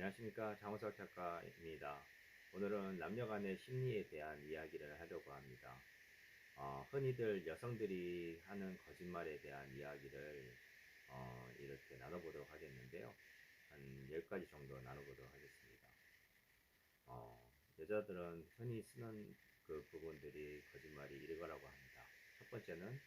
안녕하십니까 장호석 작가입니다. 오늘은 남녀 간의 심리에 대한 이야기를 하려고 합니다. 어, 흔히들 여성들이 하는 거짓말에 대한 이야기를 어, 이렇게 나눠보도록 하겠는데요. 한 10가지 정도 나눠보도록 하겠습니다. 어, 여자들은 흔히 쓰는 그 부분들이 거짓말이 이거라고 합니다. 첫 번째는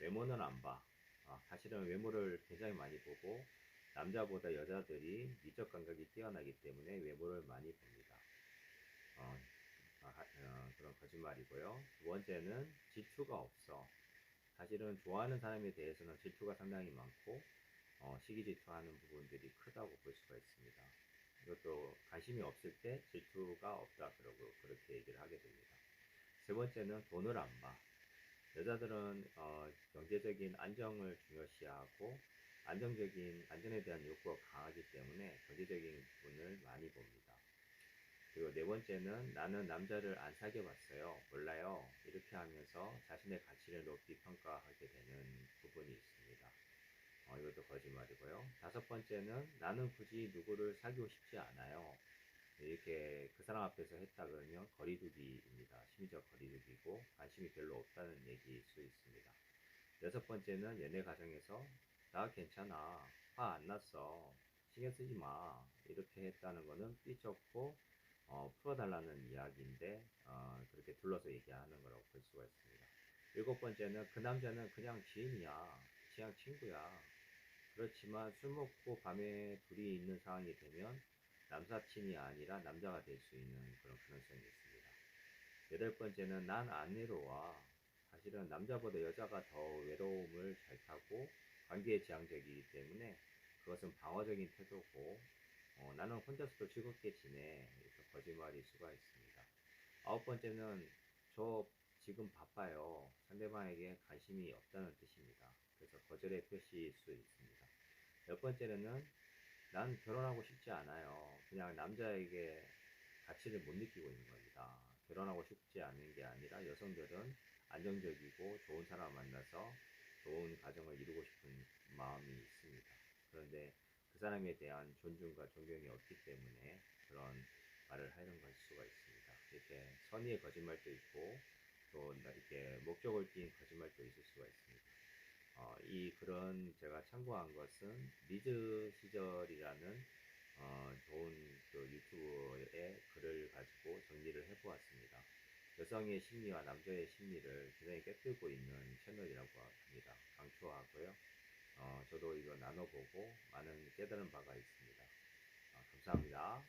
외모는 안 봐. 어, 사실은 외모를 굉장히 많이 보고 남자보다 여자들이 미적 감각이 뛰어나기 때문에 외모를 많이 봅니다. 어, 아, 하- 어, 그런 거짓말이고요. 두 번째는 질투가 없어. 사실은 좋아하는 사람에 대해서는 질투가 상당히 많고 어, 시기 질투하는 부분들이 크다고 볼 수가 있습니다. 이것도 관심이 없을 때 질투가 없다 그러고 그렇게 얘기를 하게 됩니다. 세 번째는 돈을 안 봐. 여자들은 어, 경제적인 안정을 중요시하고 안정적인 안전에 대한 욕구가 강하기 때문에 경제적인 부분을 많이 봅니다. 그리고 네 번째는 나는 남자를 안 사귀어 봤어요. 몰라요. 이렇게 하면서 자신의 가치를 높이 평가하게 되는 부분이 있습니다. 어, 이것도 거짓말이고요. 다섯 번째는 나는 굳이 누구를 사귀고 싶지 않아요. 이렇게 그 사람 앞에서 했다 그러면 거리두기입니다. 심리적 거리두기고 관심이 별로 없다는 얘기일 수 있습니다. 여섯 번째는 연애 과정에서 나 괜찮아. 화 안 났어. 신경 쓰지 마. 이렇게 했다는 거는 삐졌고 어, 풀어달라는 이야기인데 어, 그렇게 둘러서 얘기하는 거라고 볼 수가 있습니다. 일곱 번째는 그 남자는 그냥 지인이야. 그냥 친구야. 그렇지만 술 먹고 밤에 둘이 있는 상황이 되면 남사친이 아니라 남자가 될 수 있는 그런 가능성이 있습니다. 여덟 번째는 난 안 외로워. 사실은 남자보다 여자가 더 외로움을 잘 타고 관계에 지향적이기 때문에 그것은 방어적인 태도고 어, 나는 혼자서도 즐겁게 지내 이렇게 거짓말일 수가 있습니다. 아홉 번째는 저 지금 바빠요. 상대방에게 관심이 없다는 뜻입니다. 그래서 거절의 표시일 수 있습니다. 열 번째는 난 결혼하고 싶지 않아요. 그냥 남자에게 가치를 못 느끼고 있는 겁니다. 결혼하고 싶지 않은 게 아니라 여성들은 안정적이고 좋은 사람 만나서 좋은 가정을 이루고 싶은 마음이 있습니다. 그런데 그 사람에 대한 존중과 존경이 없기 때문에 그런 말을 하는 걸 수가 있습니다. 이렇게 선의의 거짓말도 있고 또 이렇게 목적을 띈 거짓말도 있을 수가 있습니다. 어, 이 글은 제가 참고한 것은 리즈 시절이라는 어, 좋은 그 유튜브의 글을 가지고 정리를 해보았습니다. 여성의 심리와 남자의 심리를 굉장히 꿰뚫고 있는 채널이라고 합니다. 강추하고요. 어, 저도 이거 나눠보고 많은 깨달은 바가 있습니다. 어, 감사합니다.